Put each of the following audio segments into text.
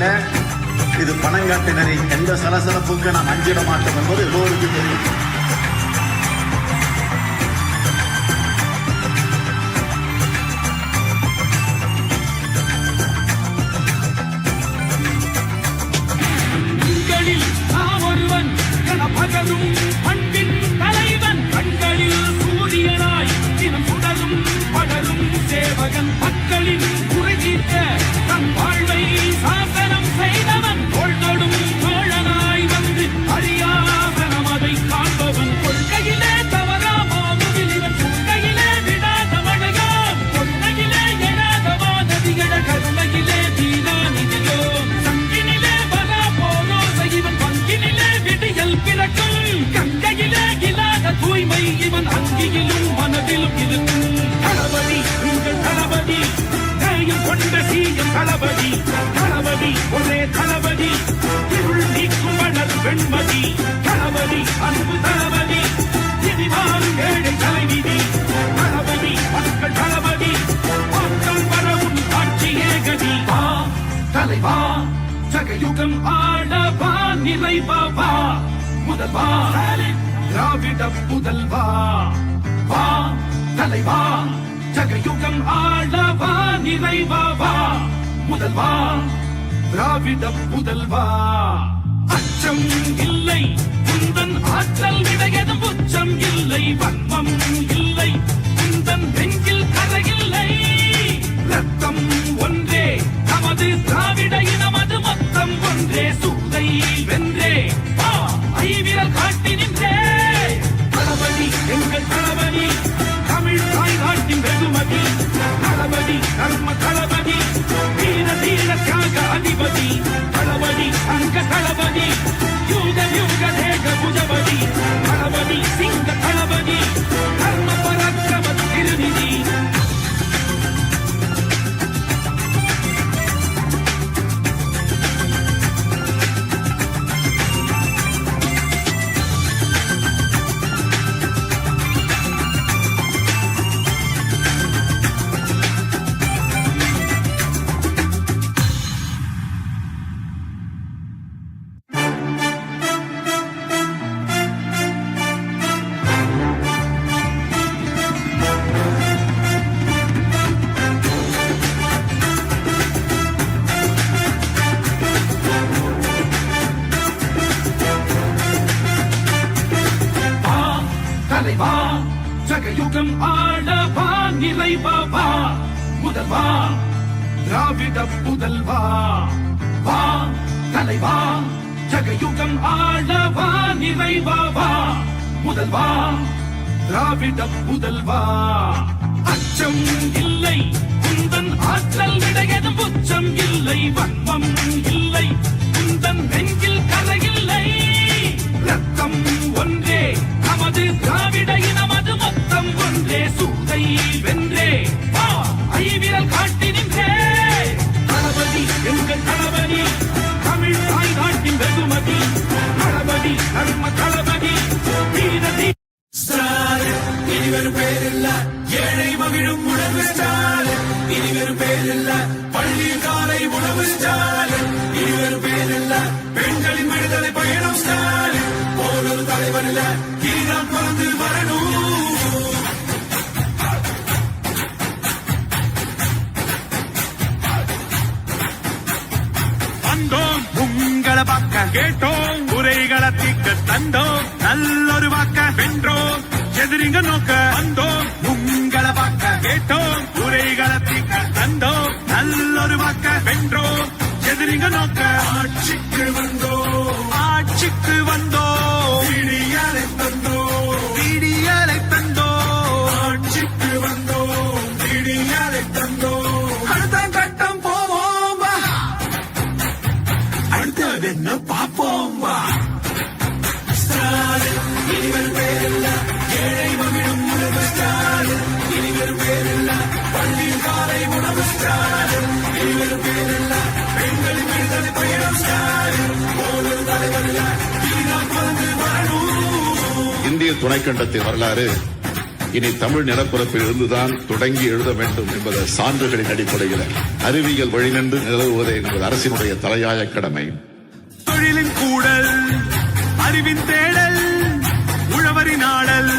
நிலையில இது பணங்காட்டினரின் எந்த சலசலப்புக்கு நாம் அஞ்சிட மாட்டோம் என்பது எல்லோருக்கும் தெரியும். தளபதி ஒரே தளபதி. இருள் நீக்கும் வளர் வெண்மதி தளபதி அன்பு தளபதி. திரிவாரும் ஏழை தலைவிதி தளபதி மக்கள் தளபதி. மக்கள் வரவும் ஆட்சியே கதி வா தலைவா ஜகயுகம் ஆளவா நிலைவா வா முதல்வா திராவிட புதல்வா வா தலைவா ஜகயுகம் ஆளவா நிலைவா வா முதல்வா திராவிட புதல்வா. அச்சம் இல்லை. குந்தன் ஆற்றல் விடையதும் உச்சம் இல்லை. வன்மம் இல்லை. குந்தன் நெஞ்சில் கரையில்லை ரத்தம் ஒன்றே. நமது திராவிட இனமது மொத்தம் ஒன்றே. சூதை வென்றே. ஐவிரல் காட்டி நின்றே. தளபதி எங்கள் தளபதி. தமிழ் தாய் நாட்டின் வெகுமதி. தளபதி தர்ம தளபதி. தியாக அதிபதி தளபதி அங்க தளபதி யூக யூக தேக புஜபதி தளபதி யுகம் ஆளவா நிறைவாவா முதல்வா திராவிட புதல்வா அச்சம் இல்லை குந்தன் ஆற்றல் விடையதும் உச்சம் இல்லை வன்மம் இல்லை குந்தன் நெஞ்சில் கதையில்லை ரத்தம் ஒன்றே நமது திராவிட இனமது மொத்தம் ஒன்றே சூதை வென்றே. ஐவிரல் காட்டு தளபதி வீரதி ஸ்டாலின் இனி வெறும் பேரில்ல ஏழை மகிழும் உணவு ஸ்டாலின் இனி வெறும் பேரில்ல பள்ளி காலை உணவு ஸ்டாலின் இனி வெறும் பேரில்ல பெண்களின் விடுதலை பயணம் ஸ்டாலின் போலொரு தலைவர் இல்ல இனிதான் பிறந்து வரணும் வந்தோம் உங்களை பார்க்க கேட்டோம். தந்தோம் நல்லொரு வாக்க வென்றோம் எதிரிங்க நோக்க வந்தோம் உங்களை பார்க்க கேட்டோம் உரைகளை தீக்க தந்தோம் நல்லொரு வாக்க வென்றோம் எதிரிங்க நோக்க ஆட்சிக்கு வந்தோம் ஆட்சிக்கு வந்தோம் பள்ளியில் காலை உணவு ஸ்டாலின் பெண்களின் விடுதலை பயணம் ஸ்டாலின் தலைவரில் இந்திய துணைக்கண்டத்தின் வரலாறு இனி தமிழ் நிலப்பரப்பில் இருந்துதான் தொடங்கி எழுத வேண்டும் என்பது சான்றுகளின் அடிப்படையில் அறிவியல் வழிநின்று நிலவுவதே என்பது அரசினுடைய தலையாய கடமை. தொழிலின் கூடல் அறிவின் தேடல் உழவரின் ஆடல்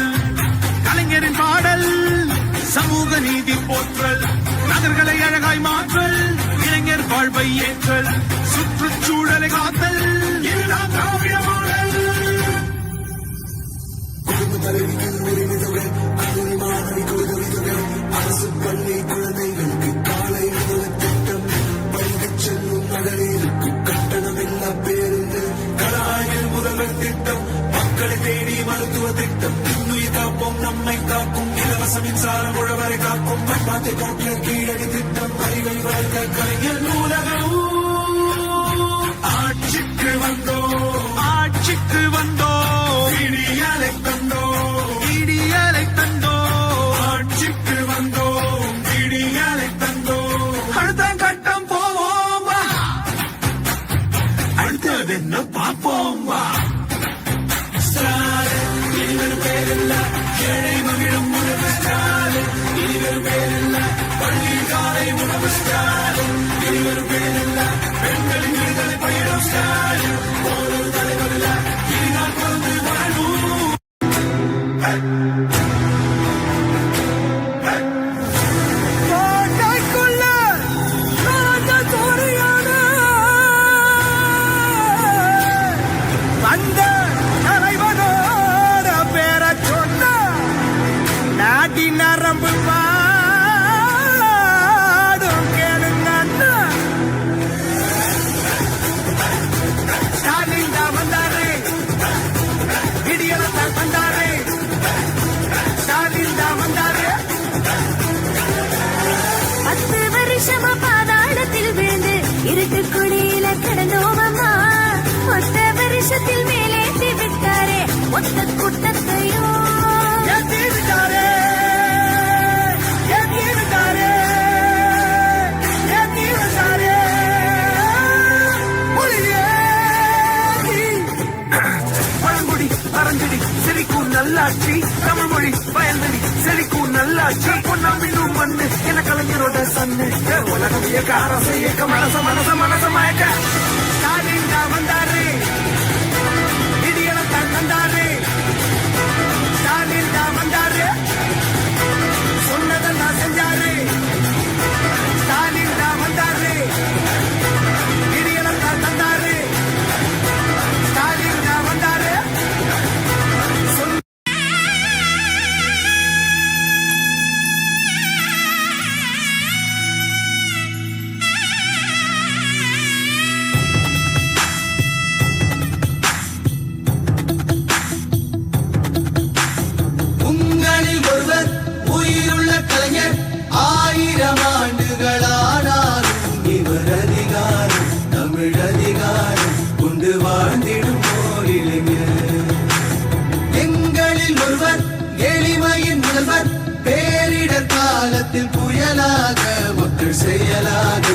சமூக நீதி போற்றல் நகர்களை அழகாய் மாற்றல் இளைஞர் வாழ்வை ஏற்றல் சுற்றுச்சூழலை காத்தல் குடும்ப தலைவிகள் உதவி தொகை அரசு பள்ளி குழந்தை மின்சாரம் உழவரை காக்கும். பண்பாட்டை போக்கிட கீழடி திட்டம். அறிவை வளர்க்க கலைஞர் நூலகம். style. Wanna చేసేయలాదు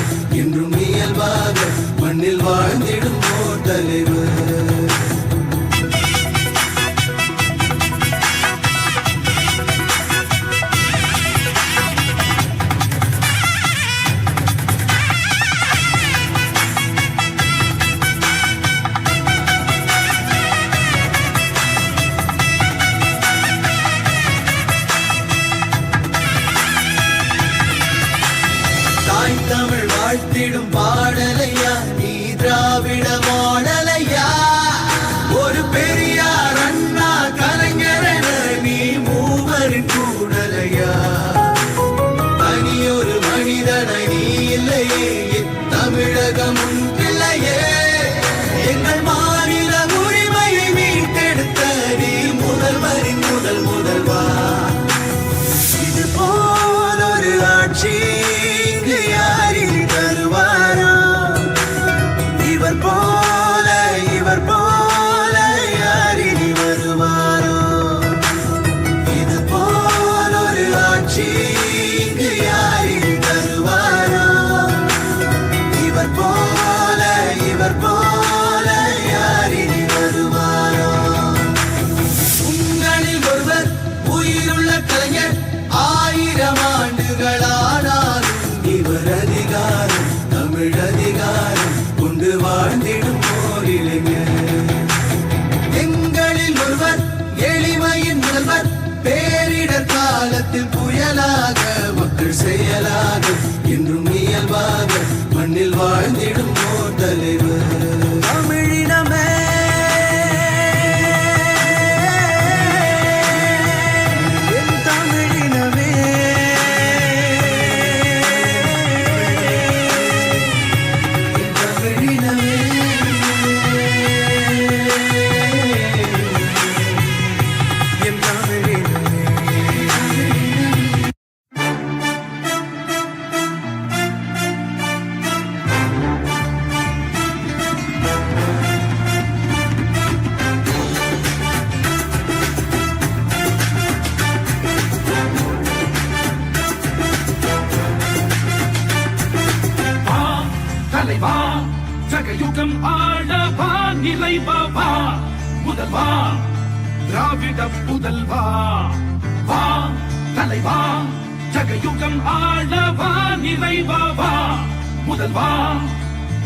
முதல்வா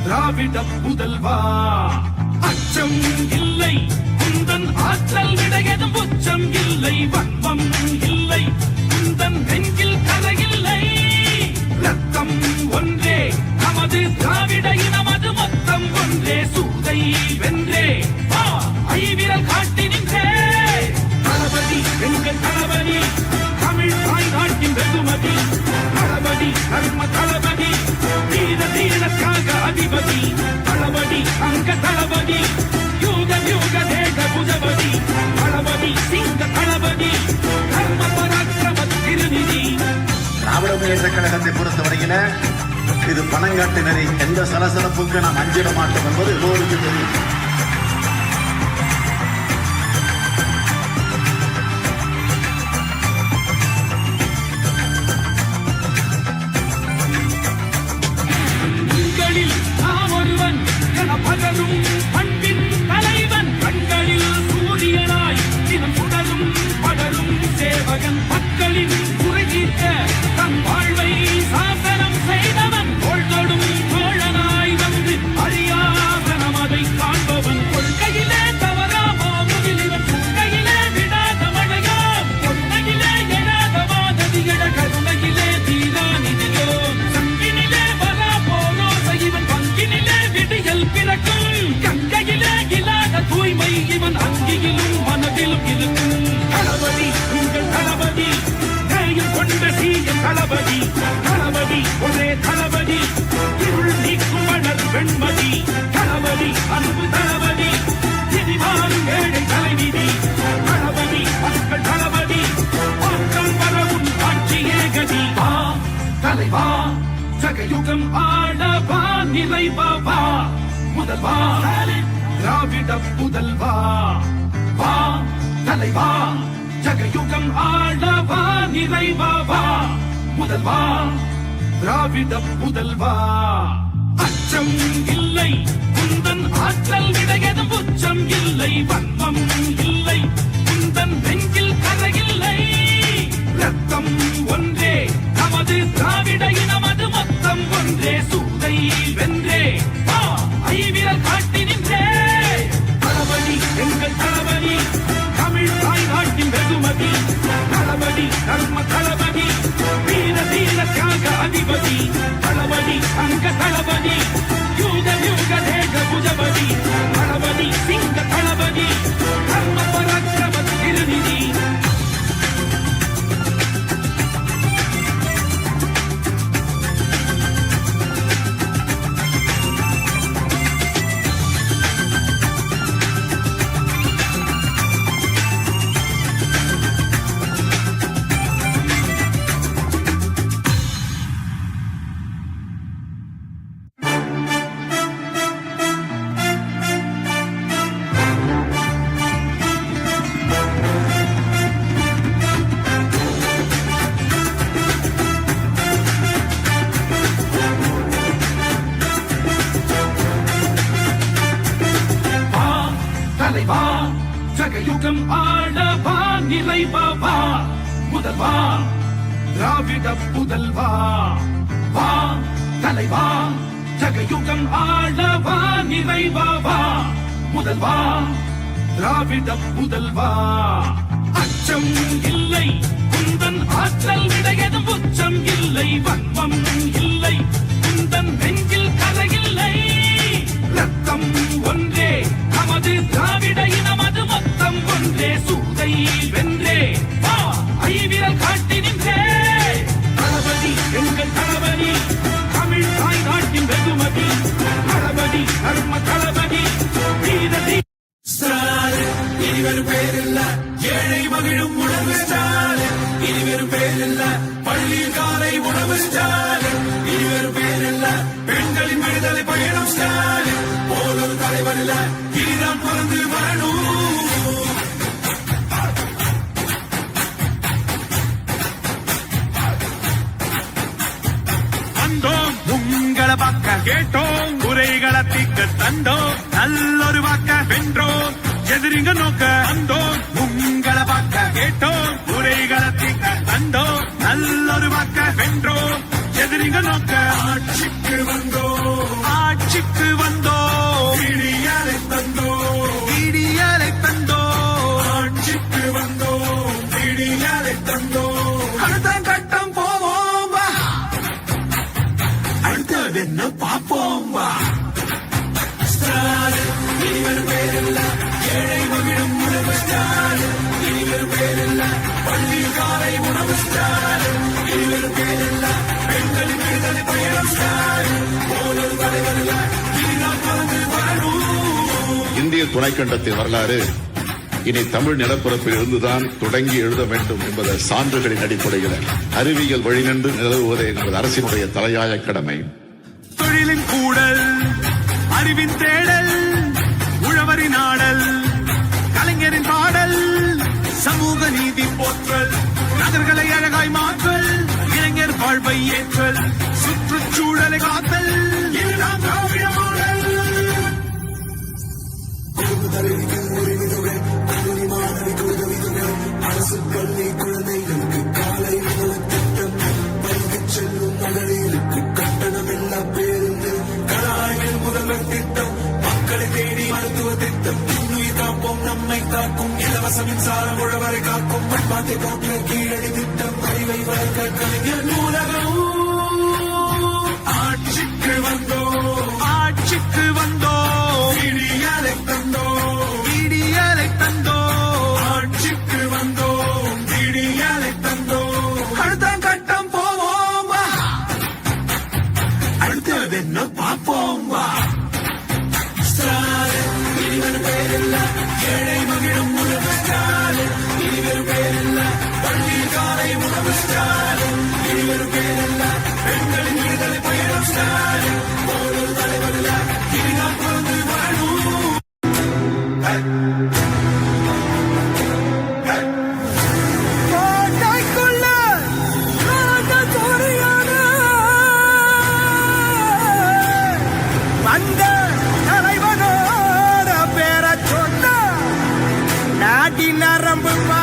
திராவிட முதல்வா. அச்சம் இல்லை குந்தன் ஆற்றல் விடையதும் உச்சம் இல்லை வன்மம் இல்லை குந்தன் நெஞ்சில் கதையில்லை ரத்தம் ஒன்றே நமது திராவிட இனமது மொத்தம் ஒன்றே சூதை வென்றே. ஐவிரல் காட்டி நின்றே. தளபதி எங்கள் தளபதி தமிழ் தாய் நாட்டின் வெகுமதி. தளபதி தர்ம தளபதி. பிரதேச கழகத்தை பொறுத்தவரையில இது பணங்காட்டினரை எந்த சலசலப்புக்கு நாம் அஞ்சிட மாட்டோம் என்பது நூறு துணை பாபா. முதல்வா திராவிட புதல்வா வா தலைவா. ஜகயுகம் ஆடவா நிறைவாவா முதல்வா திராவிட புதல்வா அச்சம் இல்லை. குந்தன் ஆற்றல் விடையதும் உச்சம் இல்லை. வன்மம் இல்லை. குந்தன் நெஞ்சில் கரையில்லை ரத்தம் ஒன்றே. நமது திராவிட இனமது மொத்தம் ஒன்றே. ధర్మ తలవని వీర ధీర త్యాగ అధిపతి తలవని అంక తలవని. திராவிடம் முதல்வா? இல்ல இனிதான் பிறந்து வரணும். வந்தோம் உங்களை பார்க்க கேட்டோம் குறைகளை தீக்க தந்தோம் நல்லொரு வாக்க வென்றோம் எதிரிங்க நோக்க வந்தோம் உங்களை பார்க்க கேட்டோம் குறைகளை தீக்க தந்தோம் நல்லொரு வாக்க வென்றோம் எதிரிங்க நோக்க ஆட்சிக்கு வந்தோம். இந்திய துணைக்கண்டத்தின் வரலாறு இனி தமிழ் நிலப்பரப்பில் இருந்துதான் தொடங்கி எழுத வேண்டும் என்பது சான்றுகளின் அடிப்படையில் அறிவியல் வழிநின்று நிலவுவதே என்பது அரசினுடைய தலையாய கடமை. தொழிலின் கூடல் அறிவின் தேடல் உழவரின் ஆடல் கலைஞரின் பாடல் சமூக நீதி போற்றல் நகர்களை அழகாய் மாற்றல் இளைஞர் வாழ்வை ஏற்றல். சூழலை காத்தல் இதுதான் திராவிட மாடல் முதல்வர் திட்டம் மக்களை தேடி மருத்துவ திட்டம் இன்னுயிர் காப்போம் நம்மை காக்கும் இலவச மின்சாரம் உழவரை காக்கும் பண்பாட்டை போற்ற கீழடி திட்டம் அறிவை வளர்க்க கலைஞர் நூலகம் ஆட்சிக்கு வந்தோ remember my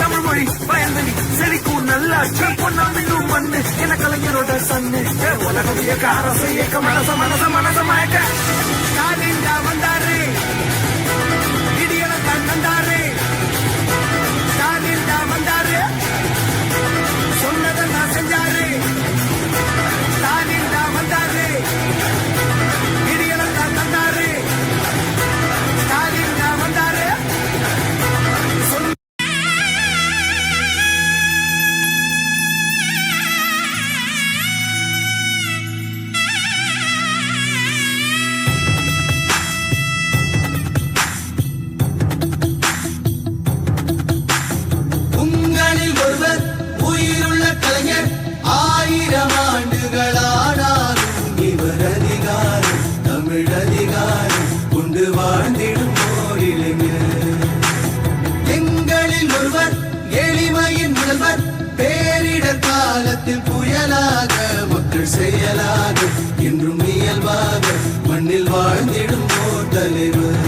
தமிழ் மொழி பயந்தனி செழிக்கும் நல்லாட்சி பொன்னாம் இன்னும் மண்ணு. என கலைஞரோட சன்னு? உலகம் இயக்க அரசு இயக்க மனச மனச மனச மயக்க. காலிண்டா வந்தா தலைவர்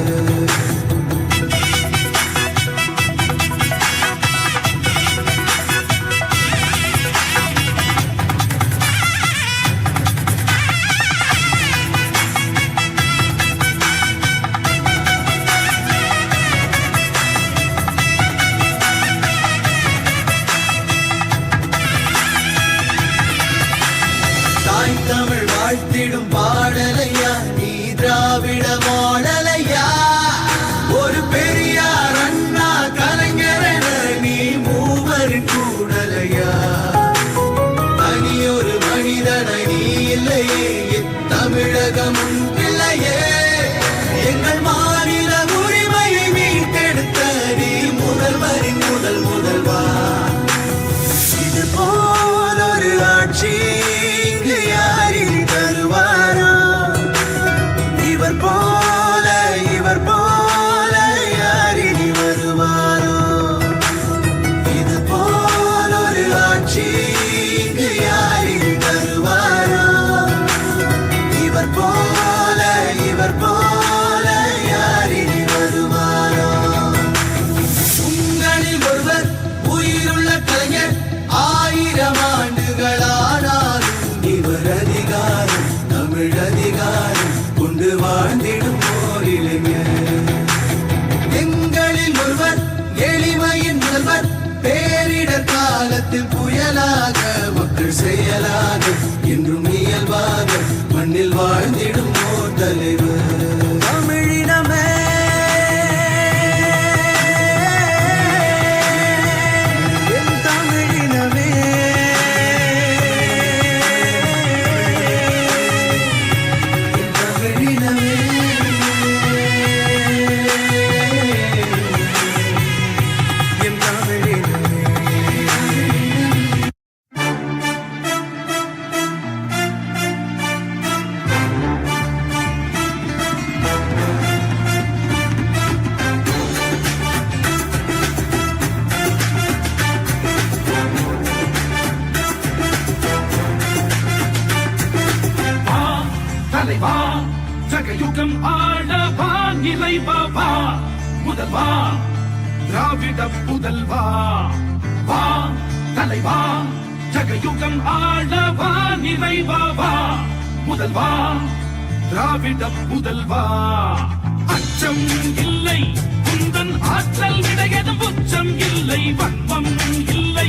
முதல்வா திராவிட முதல்வா. அச்சம் இல்லை குந்தன் ஆற்றல் விடையதும் உச்சம் இல்லை வன்மம் இல்லை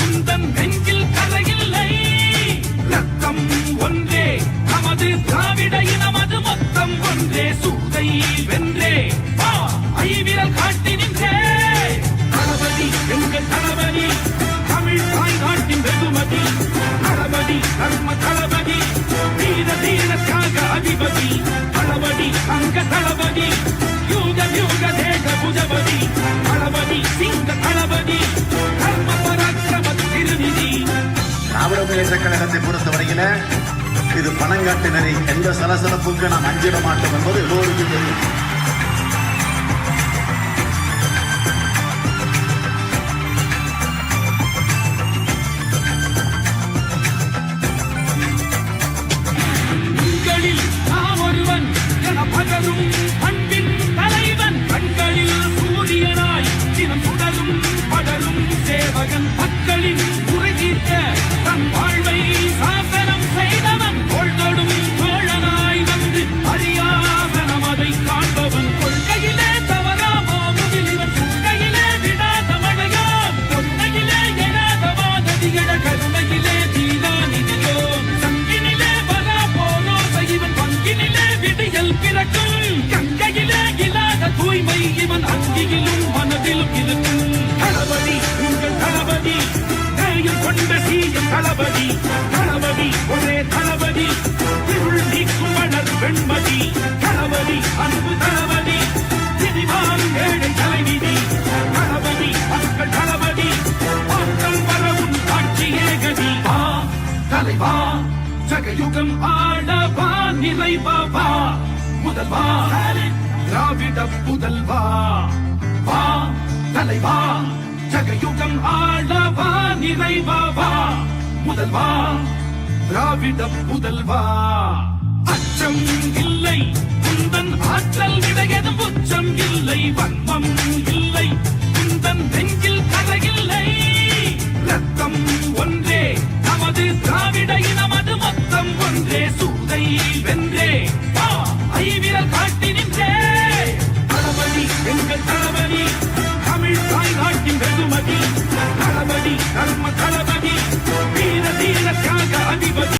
குந்தன் நெஞ்சில் கதையில்லை ரத்தம் ஒன்றே நமது திராவிட இனமது மொத்தம் ஒன்றே. தளபதி யூக யூக தேக புஜபதி தளபதி சிங்க தளபதி கர்ம பராக்கிரம திருநிதி. திராவிட முன்னேற்ற பொறுத்தவரையில இது பணங்காட்டினரை. எந்த சலசலப்புக்கு நாம் அஞ்சிட மாட்டோம் என்பது எல்லோருக்கும் தெரியும். தலைவா ஜகயுகம் ஆளவா நிறைவா முதல்வா திராவிட புதல்வா வா தலைவா ஜகயுகம் ஆளவா நிறைவா முதல்வா திராவிட புதல்வா அச்சம் இல்லை குந்தன் ஆற்றல் விடையதும் உச்சம் இல்லை வன்மம் இல்லை believe